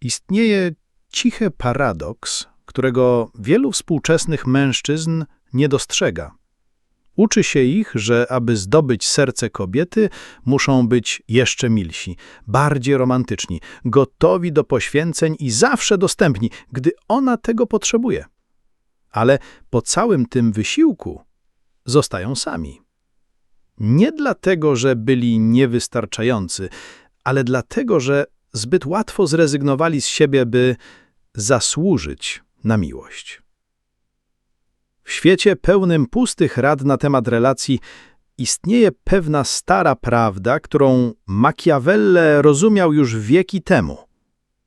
Istnieje cichy paradoks, którego wielu współczesnych mężczyzn nie dostrzega. Uczy się ich, że aby zdobyć serce kobiety, muszą być jeszcze milsi, bardziej romantyczni, gotowi do poświęceń i zawsze dostępni, gdy ona tego potrzebuje. Ale po całym tym wysiłku zostają sami. Nie dlatego, że byli niewystarczający, ale dlatego, że zbyt łatwo zrezygnowali z siebie, by zasłużyć na miłość. W świecie pełnym pustych rad na temat relacji istnieje pewna stara prawda, którą Machiavelle rozumiał już wieki temu.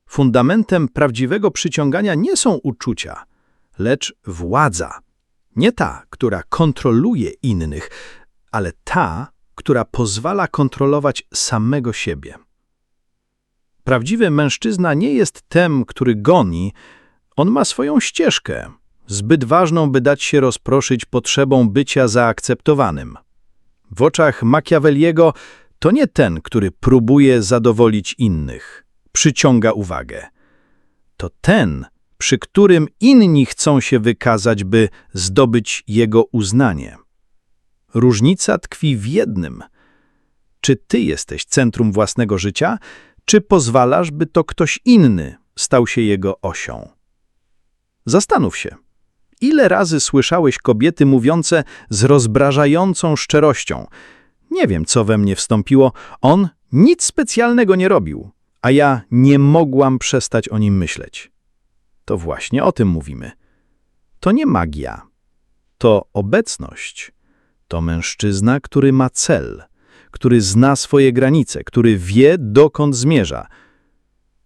Fundamentem prawdziwego przyciągania nie są uczucia, lecz władza. Nie ta, która kontroluje innych, ale ta, która pozwala kontrolować samego siebie. Prawdziwy mężczyzna nie jest tym, który goni, on ma swoją ścieżkę, zbyt ważną, by dać się rozproszyć potrzebą bycia zaakceptowanym. W oczach Machiavelliego to nie ten, który próbuje zadowolić innych, przyciąga uwagę. To ten, przy którym inni chcą się wykazać, by zdobyć jego uznanie. Różnica tkwi w jednym. Czy ty jesteś centrum własnego życia, czy pozwalasz, by to ktoś inny stał się jego osią? Zastanów się. Ile razy słyszałeś kobiety mówiące z rozbrażającą szczerością? Nie wiem, co we mnie wstąpiło. On nic specjalnego nie robił, a ja nie mogłam przestać o nim myśleć. To właśnie o tym mówimy. To nie magia. To obecność. To mężczyzna, który ma cel, który zna swoje granice, który wie, dokąd zmierza.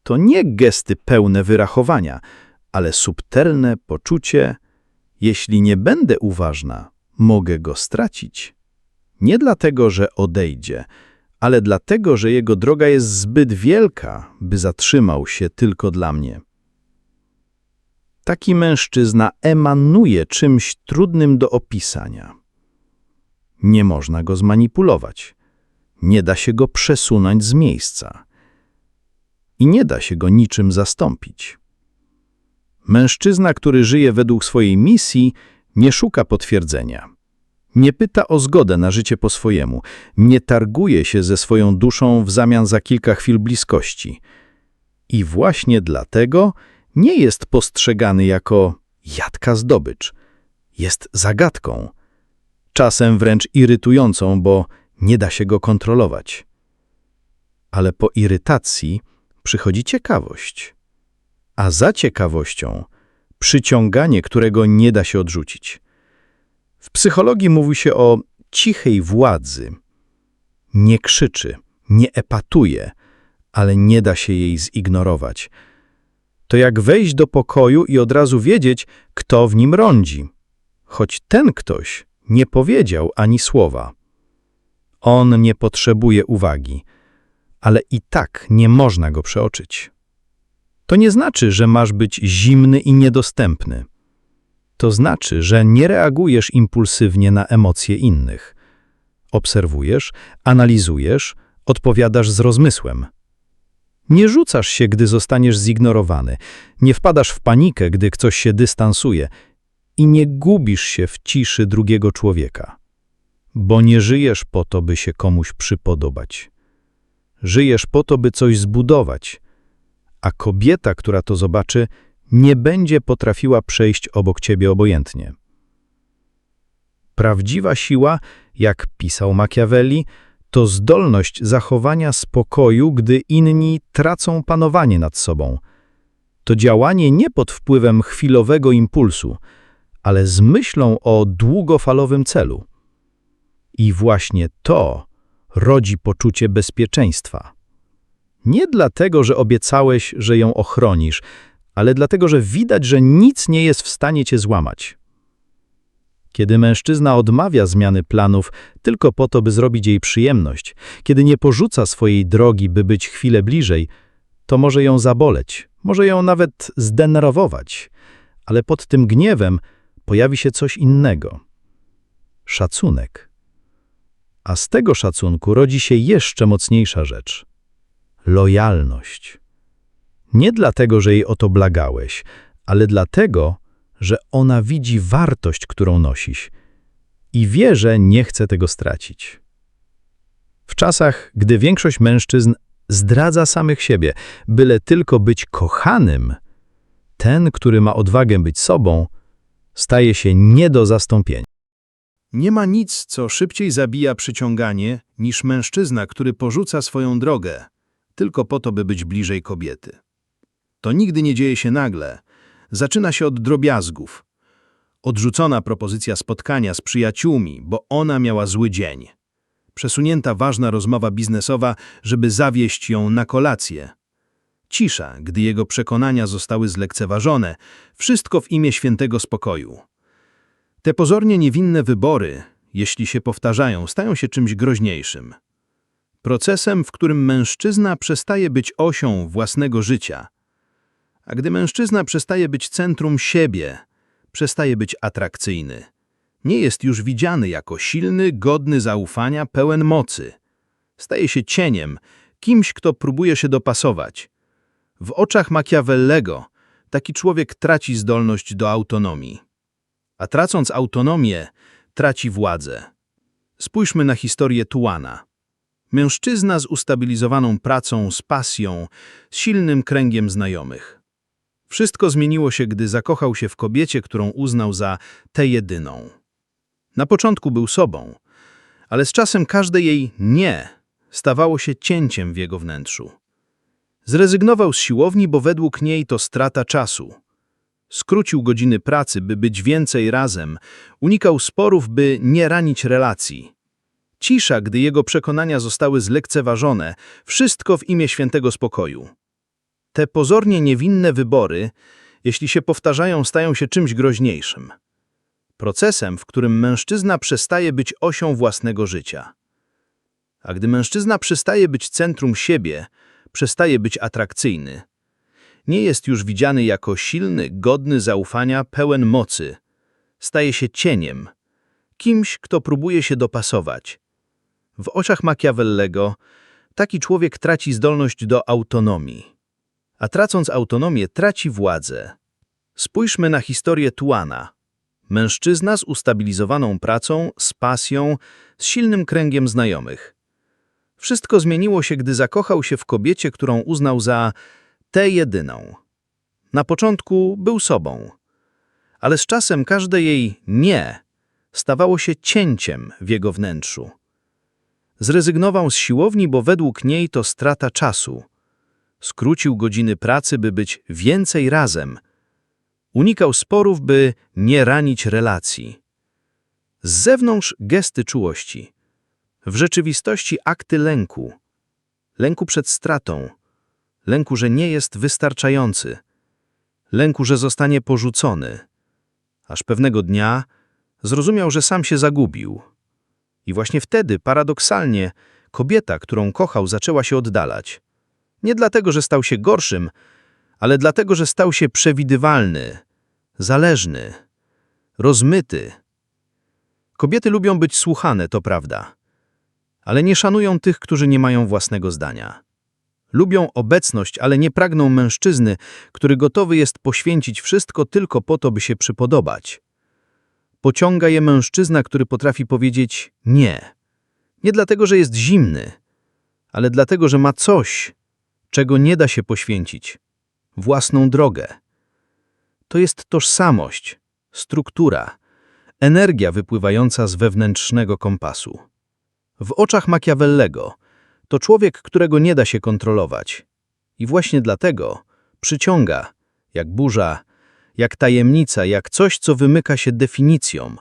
To nie gesty pełne wyrachowania, ale subtelne poczucie, jeśli nie będę uważna, mogę go stracić. Nie dlatego, że odejdzie, ale dlatego, że jego droga jest zbyt wielka, by zatrzymał się tylko dla mnie. Taki mężczyzna emanuje czymś trudnym do opisania. Nie można go zmanipulować. Nie da się go przesunąć z miejsca. I nie da się go niczym zastąpić. Mężczyzna, który żyje według swojej misji, nie szuka potwierdzenia. Nie pyta o zgodę na życie po swojemu, nie targuje się ze swoją duszą w zamian za kilka chwil bliskości. I właśnie dlatego nie jest postrzegany jako jadka zdobycz. Jest zagadką, czasem wręcz irytującą, bo nie da się go kontrolować. Ale po irytacji przychodzi ciekawość a za ciekawością przyciąganie, którego nie da się odrzucić. W psychologii mówi się o cichej władzy. Nie krzyczy, nie epatuje, ale nie da się jej zignorować. To jak wejść do pokoju i od razu wiedzieć, kto w nim rądzi, choć ten ktoś nie powiedział ani słowa. On nie potrzebuje uwagi, ale i tak nie można go przeoczyć. To nie znaczy, że masz być zimny i niedostępny. To znaczy, że nie reagujesz impulsywnie na emocje innych. Obserwujesz, analizujesz, odpowiadasz z rozmysłem. Nie rzucasz się, gdy zostaniesz zignorowany, nie wpadasz w panikę, gdy ktoś się dystansuje i nie gubisz się w ciszy drugiego człowieka. Bo nie żyjesz po to, by się komuś przypodobać. Żyjesz po to, by coś zbudować – a kobieta, która to zobaczy, nie będzie potrafiła przejść obok ciebie obojętnie. Prawdziwa siła, jak pisał Machiavelli, to zdolność zachowania spokoju, gdy inni tracą panowanie nad sobą. To działanie nie pod wpływem chwilowego impulsu, ale z myślą o długofalowym celu. I właśnie to rodzi poczucie bezpieczeństwa. Nie dlatego, że obiecałeś, że ją ochronisz, ale dlatego, że widać, że nic nie jest w stanie cię złamać. Kiedy mężczyzna odmawia zmiany planów tylko po to, by zrobić jej przyjemność, kiedy nie porzuca swojej drogi, by być chwilę bliżej, to może ją zaboleć, może ją nawet zdenerwować, ale pod tym gniewem pojawi się coś innego szacunek. A z tego szacunku rodzi się jeszcze mocniejsza rzecz lojalność. Nie dlatego, że jej o to blagałeś, ale dlatego, że ona widzi wartość, którą nosisz i wie, że nie chce tego stracić. W czasach, gdy większość mężczyzn zdradza samych siebie, byle tylko być kochanym, ten, który ma odwagę być sobą, staje się nie do zastąpienia. Nie ma nic, co szybciej zabija przyciąganie, niż mężczyzna, który porzuca swoją drogę, tylko po to, by być bliżej kobiety. To nigdy nie dzieje się nagle. Zaczyna się od drobiazgów. Odrzucona propozycja spotkania z przyjaciółmi, bo ona miała zły dzień. Przesunięta ważna rozmowa biznesowa, żeby zawieść ją na kolację. Cisza, gdy jego przekonania zostały zlekceważone, wszystko w imię świętego spokoju. Te pozornie niewinne wybory, jeśli się powtarzają, stają się czymś groźniejszym. Procesem, w którym mężczyzna przestaje być osią własnego życia. A gdy mężczyzna przestaje być centrum siebie, przestaje być atrakcyjny. Nie jest już widziany jako silny, godny zaufania, pełen mocy. Staje się cieniem, kimś, kto próbuje się dopasować. W oczach Machiavellego taki człowiek traci zdolność do autonomii a tracąc autonomię, traci władzę. Spójrzmy na historię Tuana. Mężczyzna z ustabilizowaną pracą, z pasją, z silnym kręgiem znajomych. Wszystko zmieniło się, gdy zakochał się w kobiecie, którą uznał za tę jedyną. Na początku był sobą, ale z czasem każde jej nie stawało się cięciem w jego wnętrzu. Zrezygnował z siłowni, bo według niej to strata czasu – Skrócił godziny pracy, by być więcej razem, unikał sporów, by nie ranić relacji. Cisza, gdy jego przekonania zostały zlekceważone, wszystko w imię świętego spokoju. Te pozornie niewinne wybory, jeśli się powtarzają, stają się czymś groźniejszym. Procesem, w którym mężczyzna przestaje być osią własnego życia. A gdy mężczyzna przestaje być centrum siebie, przestaje być atrakcyjny nie jest już widziany jako silny, godny zaufania, pełen mocy. Staje się cieniem, kimś, kto próbuje się dopasować. W oczach Machiavellego taki człowiek traci zdolność do autonomii, a tracąc autonomię traci władzę. Spójrzmy na historię Tuana. Mężczyzna z ustabilizowaną pracą, z pasją, z silnym kręgiem znajomych. Wszystko zmieniło się, gdy zakochał się w kobiecie, którą uznał za tę jedyną. Na początku był sobą, ale z czasem każde jej nie stawało się cięciem w jego wnętrzu. Zrezygnował z siłowni, bo według niej to strata czasu. Skrócił godziny pracy, by być więcej razem. Unikał sporów, by nie ranić relacji. Z zewnątrz gesty czułości. W rzeczywistości akty lęku. Lęku przed stratą, lęku, że nie jest wystarczający, lęku, że zostanie porzucony. Aż pewnego dnia zrozumiał, że sam się zagubił. I właśnie wtedy, paradoksalnie, kobieta, którą kochał, zaczęła się oddalać. Nie dlatego, że stał się gorszym, ale dlatego, że stał się przewidywalny, zależny, rozmyty. Kobiety lubią być słuchane, to prawda, ale nie szanują tych, którzy nie mają własnego zdania. Lubią obecność, ale nie pragną mężczyzny, który gotowy jest poświęcić wszystko tylko po to, by się przypodobać. Pociąga je mężczyzna, który potrafi powiedzieć nie. Nie dlatego, że jest zimny, ale dlatego, że ma coś, czego nie da się poświęcić. Własną drogę. To jest tożsamość, struktura, energia wypływająca z wewnętrznego kompasu. W oczach Machiavellego – to człowiek, którego nie da się kontrolować. I właśnie dlatego przyciąga, jak burza, jak tajemnica, jak coś, co wymyka się definicjom.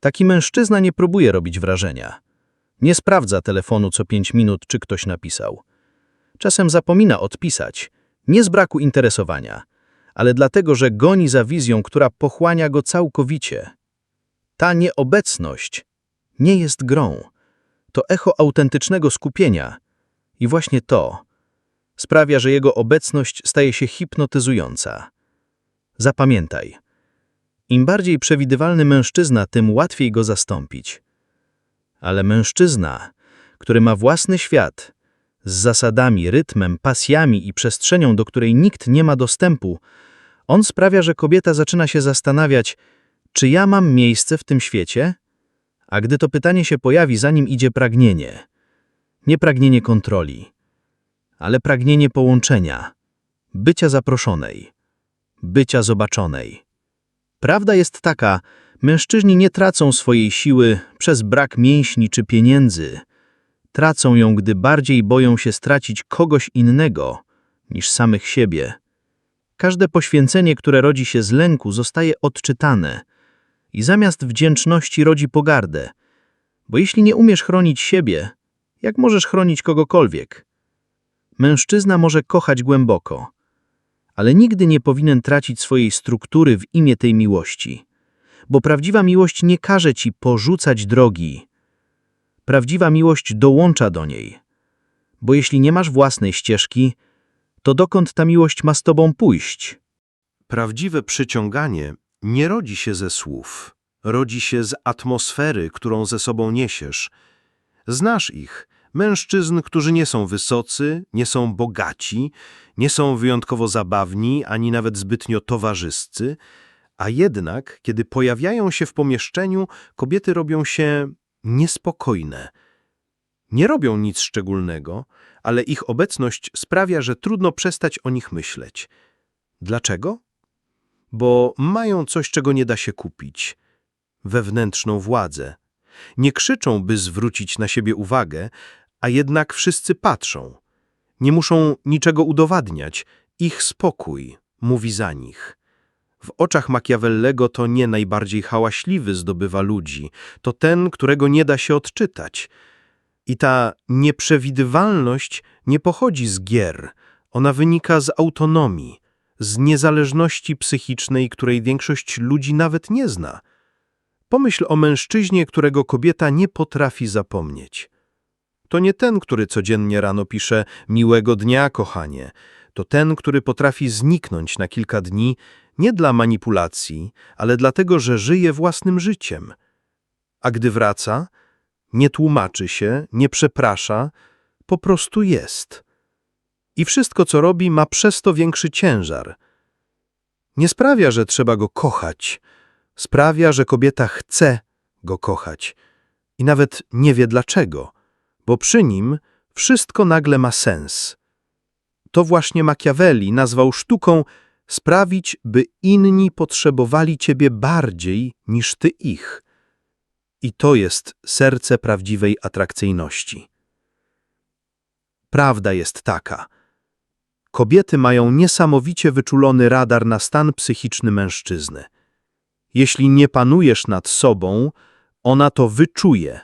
Taki mężczyzna nie próbuje robić wrażenia. Nie sprawdza telefonu co pięć minut, czy ktoś napisał. Czasem zapomina odpisać, nie z braku interesowania, ale dlatego, że goni za wizją, która pochłania go całkowicie. Ta nieobecność nie jest grą to echo autentycznego skupienia i właśnie to sprawia, że jego obecność staje się hipnotyzująca. Zapamiętaj, im bardziej przewidywalny mężczyzna, tym łatwiej go zastąpić. Ale mężczyzna, który ma własny świat, z zasadami, rytmem, pasjami i przestrzenią, do której nikt nie ma dostępu, on sprawia, że kobieta zaczyna się zastanawiać, czy ja mam miejsce w tym świecie? A gdy to pytanie się pojawi, za nim idzie pragnienie. Nie pragnienie kontroli, ale pragnienie połączenia, bycia zaproszonej, bycia zobaczonej. Prawda jest taka, mężczyźni nie tracą swojej siły przez brak mięśni czy pieniędzy. Tracą ją, gdy bardziej boją się stracić kogoś innego niż samych siebie. Każde poświęcenie, które rodzi się z lęku, zostaje odczytane i zamiast wdzięczności rodzi pogardę. Bo jeśli nie umiesz chronić siebie, jak możesz chronić kogokolwiek? Mężczyzna może kochać głęboko, ale nigdy nie powinien tracić swojej struktury w imię tej miłości. Bo prawdziwa miłość nie każe ci porzucać drogi. Prawdziwa miłość dołącza do niej. Bo jeśli nie masz własnej ścieżki, to dokąd ta miłość ma z tobą pójść? Prawdziwe przyciąganie nie rodzi się ze słów, rodzi się z atmosfery, którą ze sobą niesiesz. Znasz ich, mężczyzn, którzy nie są wysocy, nie są bogaci, nie są wyjątkowo zabawni, ani nawet zbytnio towarzyscy, a jednak, kiedy pojawiają się w pomieszczeniu, kobiety robią się niespokojne. Nie robią nic szczególnego, ale ich obecność sprawia, że trudno przestać o nich myśleć. Dlaczego? Bo mają coś, czego nie da się kupić. Wewnętrzną władzę. Nie krzyczą, by zwrócić na siebie uwagę, a jednak wszyscy patrzą. Nie muszą niczego udowadniać. Ich spokój mówi za nich. W oczach Machiavellego to nie najbardziej hałaśliwy zdobywa ludzi, to ten, którego nie da się odczytać. I ta nieprzewidywalność nie pochodzi z gier, ona wynika z autonomii, z niezależności psychicznej, której większość ludzi nawet nie zna. Pomyśl o mężczyźnie, którego kobieta nie potrafi zapomnieć. To nie ten, który codziennie rano pisze miłego dnia, kochanie. To ten, który potrafi zniknąć na kilka dni, nie dla manipulacji, ale dlatego, że żyje własnym życiem. A gdy wraca, nie tłumaczy się, nie przeprasza, po prostu jest. I wszystko, co robi, ma przez to większy ciężar. Nie sprawia, że trzeba go kochać. Sprawia, że kobieta chce go kochać. I nawet nie wie dlaczego, bo przy nim wszystko nagle ma sens. To właśnie Machiavelli nazwał sztuką sprawić, by inni potrzebowali ciebie bardziej niż ty ich. I to jest serce prawdziwej atrakcyjności. Prawda jest taka. Kobiety mają niesamowicie wyczulony radar na stan psychiczny mężczyzny. Jeśli nie panujesz nad sobą, ona to wyczuje.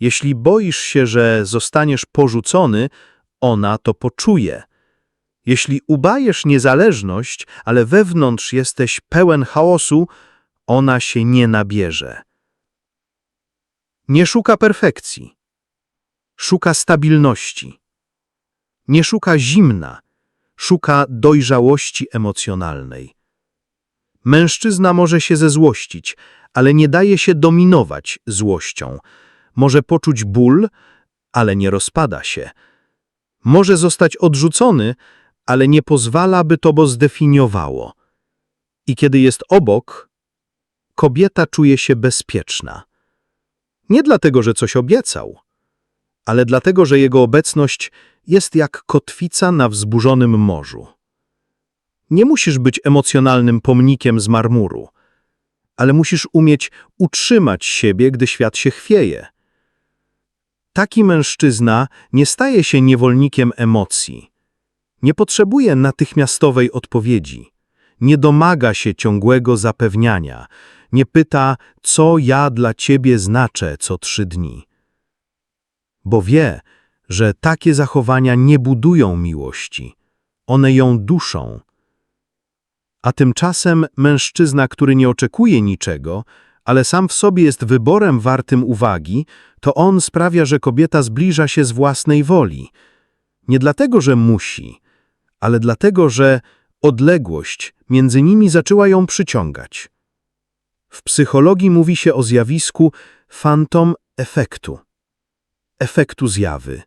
Jeśli boisz się, że zostaniesz porzucony, ona to poczuje. Jeśli ubajesz niezależność, ale wewnątrz jesteś pełen chaosu, ona się nie nabierze. Nie szuka perfekcji. Szuka stabilności. Nie szuka zimna. Szuka dojrzałości emocjonalnej. Mężczyzna może się zezłościć, ale nie daje się dominować złością. Może poczuć ból, ale nie rozpada się. Może zostać odrzucony, ale nie pozwala, by to go zdefiniowało. I kiedy jest obok, kobieta czuje się bezpieczna. Nie dlatego, że coś obiecał, ale dlatego, że jego obecność jest jak kotwica na wzburzonym morzu. Nie musisz być emocjonalnym pomnikiem z marmuru, ale musisz umieć utrzymać siebie, gdy świat się chwieje. Taki mężczyzna nie staje się niewolnikiem emocji. Nie potrzebuje natychmiastowej odpowiedzi. Nie domaga się ciągłego zapewniania. Nie pyta, co ja dla ciebie znaczę co trzy dni. Bo wie, że takie zachowania nie budują miłości. One ją duszą. A tymczasem mężczyzna, który nie oczekuje niczego, ale sam w sobie jest wyborem wartym uwagi, to on sprawia, że kobieta zbliża się z własnej woli. Nie dlatego, że musi, ale dlatego, że odległość między nimi zaczęła ją przyciągać. W psychologii mówi się o zjawisku fantom efektu, efektu zjawy.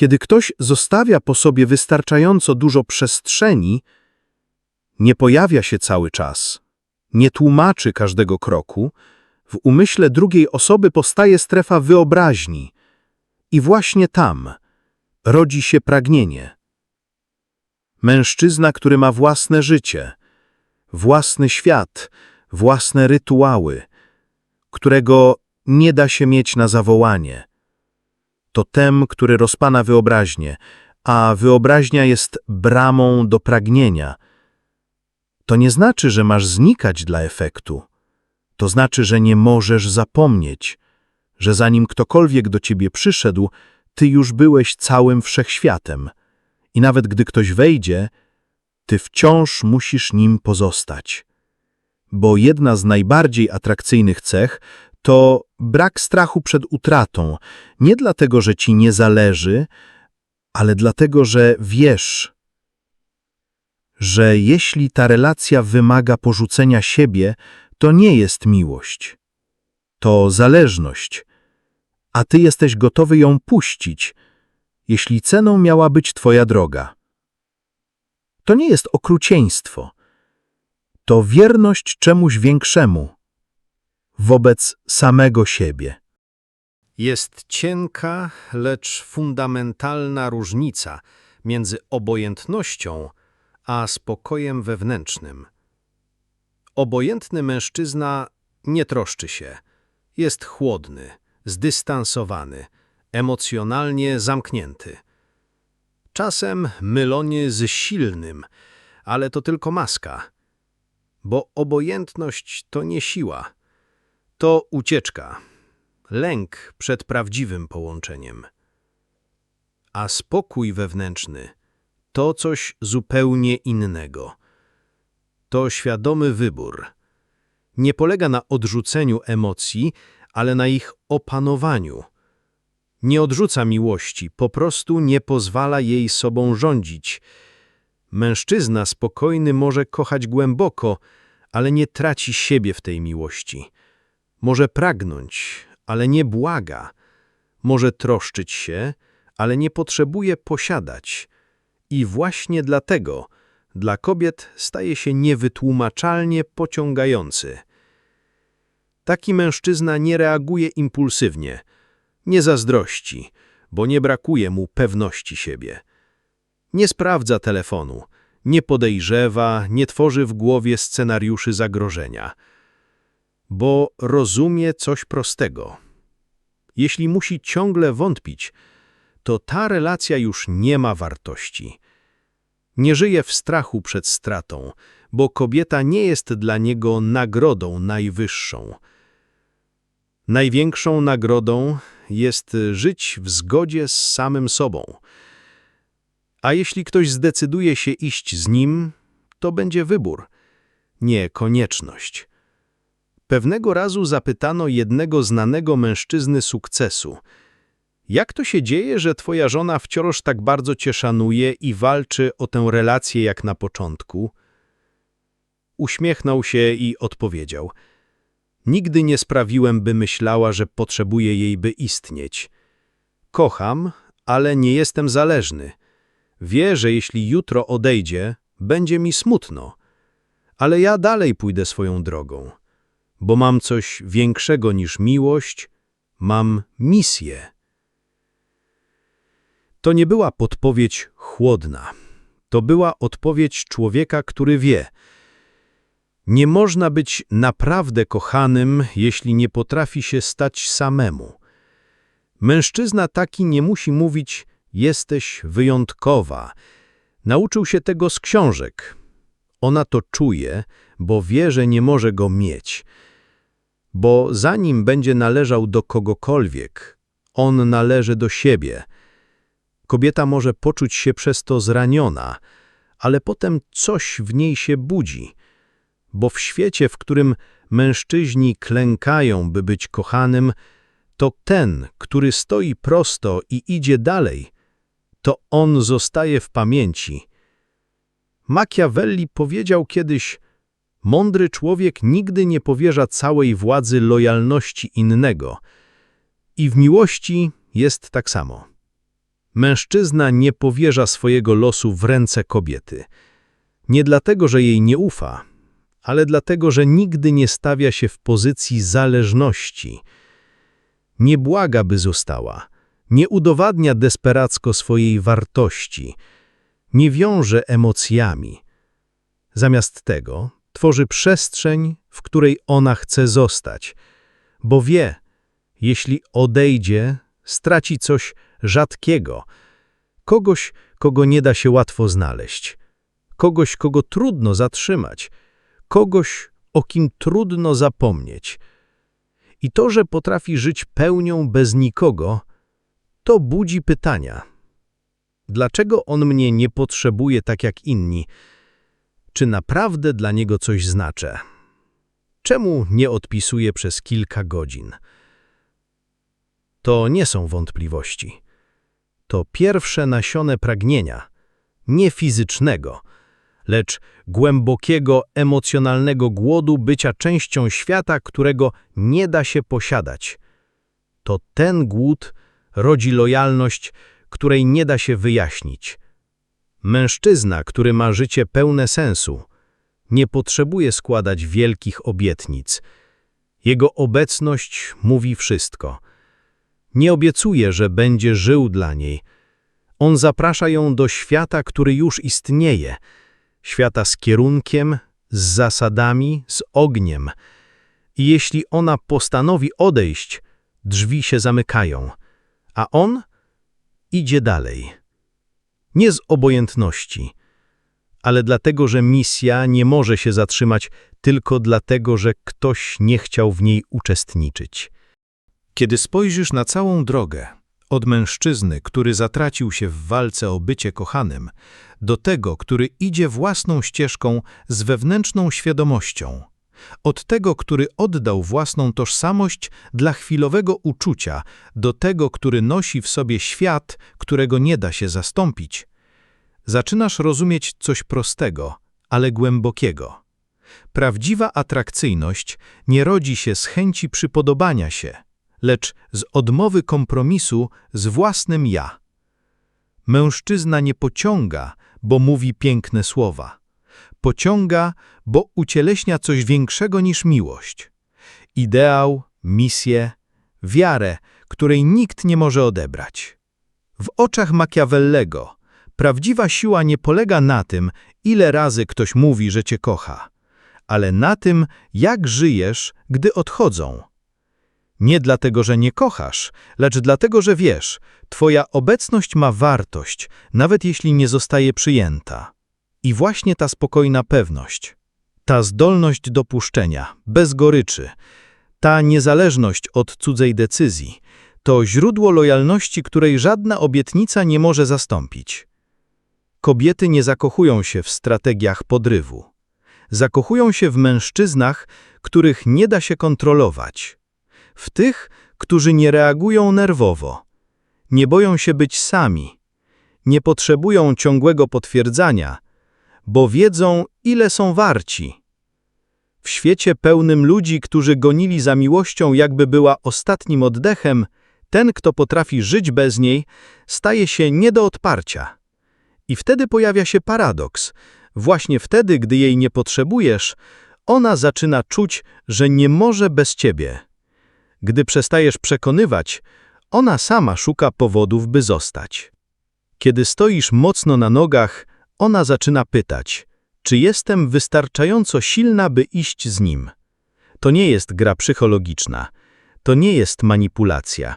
Kiedy ktoś zostawia po sobie wystarczająco dużo przestrzeni, nie pojawia się cały czas, nie tłumaczy każdego kroku, w umyśle drugiej osoby powstaje strefa wyobraźni i właśnie tam rodzi się pragnienie. Mężczyzna, który ma własne życie, własny świat, własne rytuały, którego nie da się mieć na zawołanie. To tem, który rozpana wyobraźnię, a wyobraźnia jest bramą do pragnienia. To nie znaczy, że masz znikać dla efektu. To znaczy, że nie możesz zapomnieć, że zanim ktokolwiek do ciebie przyszedł, ty już byłeś całym wszechświatem. I nawet gdy ktoś wejdzie, ty wciąż musisz nim pozostać. Bo jedna z najbardziej atrakcyjnych cech to brak strachu przed utratą, nie dlatego, że ci nie zależy, ale dlatego, że wiesz, że jeśli ta relacja wymaga porzucenia siebie, to nie jest miłość. To zależność, a ty jesteś gotowy ją puścić, jeśli ceną miała być twoja droga. To nie jest okrucieństwo. To wierność czemuś większemu wobec samego siebie. Jest cienka, lecz fundamentalna różnica między obojętnością a spokojem wewnętrznym. Obojętny mężczyzna nie troszczy się. Jest chłodny, zdystansowany, emocjonalnie zamknięty. Czasem mylony z silnym, ale to tylko maska. Bo obojętność to nie siła. To ucieczka, lęk przed prawdziwym połączeniem. A spokój wewnętrzny to coś zupełnie innego. To świadomy wybór. Nie polega na odrzuceniu emocji, ale na ich opanowaniu. Nie odrzuca miłości, po prostu nie pozwala jej sobą rządzić. Mężczyzna spokojny może kochać głęboko, ale nie traci siebie w tej miłości. Może pragnąć, ale nie błaga. Może troszczyć się, ale nie potrzebuje posiadać. I właśnie dlatego dla kobiet staje się niewytłumaczalnie pociągający. Taki mężczyzna nie reaguje impulsywnie, nie zazdrości, bo nie brakuje mu pewności siebie. Nie sprawdza telefonu, nie podejrzewa, nie tworzy w głowie scenariuszy zagrożenia, bo rozumie coś prostego. Jeśli musi ciągle wątpić, to ta relacja już nie ma wartości. Nie żyje w strachu przed stratą, bo kobieta nie jest dla niego nagrodą najwyższą. Największą nagrodą jest żyć w zgodzie z samym sobą. A jeśli ktoś zdecyduje się iść z nim, to będzie wybór, nie konieczność. Pewnego razu zapytano jednego znanego mężczyzny sukcesu – jak to się dzieje, że twoja żona wciąż tak bardzo cię szanuje i walczy o tę relację jak na początku? Uśmiechnął się i odpowiedział. Nigdy nie sprawiłem, by myślała, że potrzebuje jej, by istnieć. Kocham, ale nie jestem zależny. Wie, że jeśli jutro odejdzie, będzie mi smutno. Ale ja dalej pójdę swoją drogą, bo mam coś większego niż miłość, mam misję. To nie była podpowiedź chłodna. To była odpowiedź człowieka, który wie. Nie można być naprawdę kochanym, jeśli nie potrafi się stać samemu. Mężczyzna taki nie musi mówić jesteś wyjątkowa. Nauczył się tego z książek. Ona to czuje, bo wie, że nie może go mieć. Bo zanim będzie należał do kogokolwiek, on należy do siebie – Kobieta może poczuć się przez to zraniona, ale potem coś w niej się budzi, bo w świecie, w którym mężczyźni klękają, by być kochanym, to ten, który stoi prosto i idzie dalej, to on zostaje w pamięci. Machiavelli powiedział kiedyś, mądry człowiek nigdy nie powierza całej władzy lojalności innego i w miłości jest tak samo. Mężczyzna nie powierza swojego losu w ręce kobiety. Nie dlatego, że jej nie ufa, ale dlatego, że nigdy nie stawia się w pozycji zależności. Nie błaga, by została, nie udowadnia desperacko swojej wartości, nie wiąże emocjami. Zamiast tego tworzy przestrzeń, w której ona chce zostać, bo wie, jeśli odejdzie, straci coś rzadkiego, kogoś, kogo nie da się łatwo znaleźć, kogoś, kogo trudno zatrzymać, kogoś, o kim trudno zapomnieć. I to, że potrafi żyć pełnią bez nikogo, to budzi pytania. Dlaczego on mnie nie potrzebuje tak jak inni? Czy naprawdę dla niego coś znaczę? Czemu nie odpisuje przez kilka godzin? To nie są wątpliwości. To pierwsze nasione pragnienia, nie fizycznego, lecz głębokiego emocjonalnego głodu bycia częścią świata, którego nie da się posiadać. To ten głód rodzi lojalność, której nie da się wyjaśnić. Mężczyzna, który ma życie pełne sensu, nie potrzebuje składać wielkich obietnic. Jego obecność mówi wszystko. Nie obiecuje, że będzie żył dla niej. On zaprasza ją do świata, który już istnieje. Świata z kierunkiem, z zasadami, z ogniem. I jeśli ona postanowi odejść, drzwi się zamykają, a on idzie dalej. Nie z obojętności, ale dlatego, że misja nie może się zatrzymać tylko dlatego, że ktoś nie chciał w niej uczestniczyć. Kiedy spojrzysz na całą drogę, od mężczyzny, który zatracił się w walce o bycie kochanym, do tego, który idzie własną ścieżką z wewnętrzną świadomością, od tego, który oddał własną tożsamość dla chwilowego uczucia, do tego, który nosi w sobie świat, którego nie da się zastąpić, zaczynasz rozumieć coś prostego, ale głębokiego. Prawdziwa atrakcyjność nie rodzi się z chęci przypodobania się, lecz z odmowy kompromisu z własnym ja. Mężczyzna nie pociąga, bo mówi piękne słowa. Pociąga, bo ucieleśnia coś większego niż miłość. Ideał, misję, wiarę, której nikt nie może odebrać. W oczach Machiavellego prawdziwa siła nie polega na tym, ile razy ktoś mówi, że cię kocha, ale na tym, jak żyjesz, gdy odchodzą. Nie dlatego, że nie kochasz, lecz dlatego, że wiesz, twoja obecność ma wartość, nawet jeśli nie zostaje przyjęta. I właśnie ta spokojna pewność, ta zdolność do puszczenia, bez goryczy, ta niezależność od cudzej decyzji, to źródło lojalności, której żadna obietnica nie może zastąpić. Kobiety nie zakochują się w strategiach podrywu. Zakochują się w mężczyznach, których nie da się kontrolować. W tych, którzy nie reagują nerwowo. Nie boją się być sami. Nie potrzebują ciągłego potwierdzania, bo wiedzą, ile są warci. W świecie pełnym ludzi, którzy gonili za miłością, jakby była ostatnim oddechem, ten, kto potrafi żyć bez niej, staje się nie do odparcia. I wtedy pojawia się paradoks. Właśnie wtedy, gdy jej nie potrzebujesz, ona zaczyna czuć, że nie może bez ciebie. Gdy przestajesz przekonywać, ona sama szuka powodów, by zostać. Kiedy stoisz mocno na nogach, ona zaczyna pytać, czy jestem wystarczająco silna, by iść z nim. To nie jest gra psychologiczna, to nie jest manipulacja.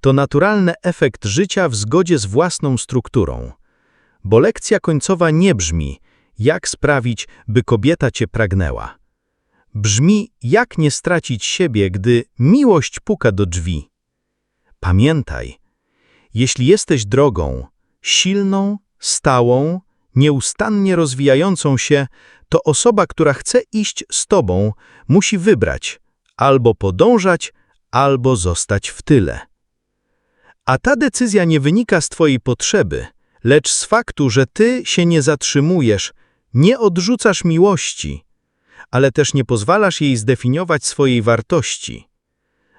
To naturalny efekt życia w zgodzie z własną strukturą. Bo lekcja końcowa nie brzmi, jak sprawić, by kobieta cię pragnęła. Brzmi, jak nie stracić siebie, gdy miłość puka do drzwi. Pamiętaj, jeśli jesteś drogą, silną, stałą, nieustannie rozwijającą się, to osoba, która chce iść z tobą, musi wybrać albo podążać, albo zostać w tyle. A ta decyzja nie wynika z twojej potrzeby, lecz z faktu, że ty się nie zatrzymujesz, nie odrzucasz miłości, ale też nie pozwalasz jej zdefiniować swojej wartości.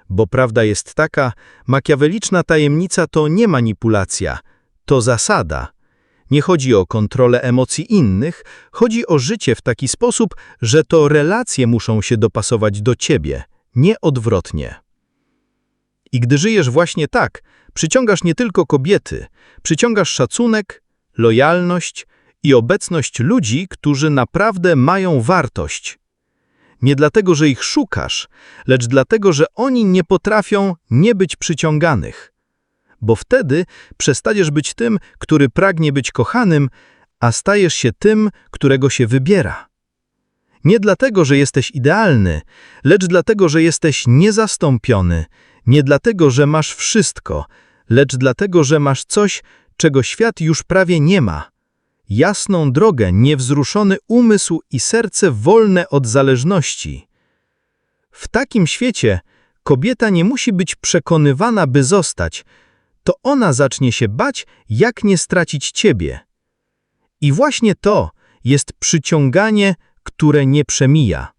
Bo prawda jest taka, makiaweliczna tajemnica to nie manipulacja, To zasada. Nie chodzi o kontrolę emocji innych, chodzi o życie w taki sposób, że to relacje muszą się dopasować do ciebie, nie odwrotnie. I gdy żyjesz właśnie tak, przyciągasz nie tylko kobiety, przyciągasz szacunek, lojalność i obecność ludzi, którzy naprawdę mają wartość. Nie dlatego, że ich szukasz, lecz dlatego, że oni nie potrafią nie być przyciąganych. Bo wtedy przestajesz być tym, który pragnie być kochanym, a stajesz się tym, którego się wybiera. Nie dlatego, że jesteś idealny, lecz dlatego, że jesteś niezastąpiony, nie dlatego, że masz wszystko, lecz dlatego, że masz coś, czego świat już prawie nie ma. Jasną drogę, niewzruszony umysł i serce wolne od zależności. W takim świecie kobieta nie musi być przekonywana, by zostać. To ona zacznie się bać, jak nie stracić ciebie. I właśnie to jest przyciąganie, które nie przemija.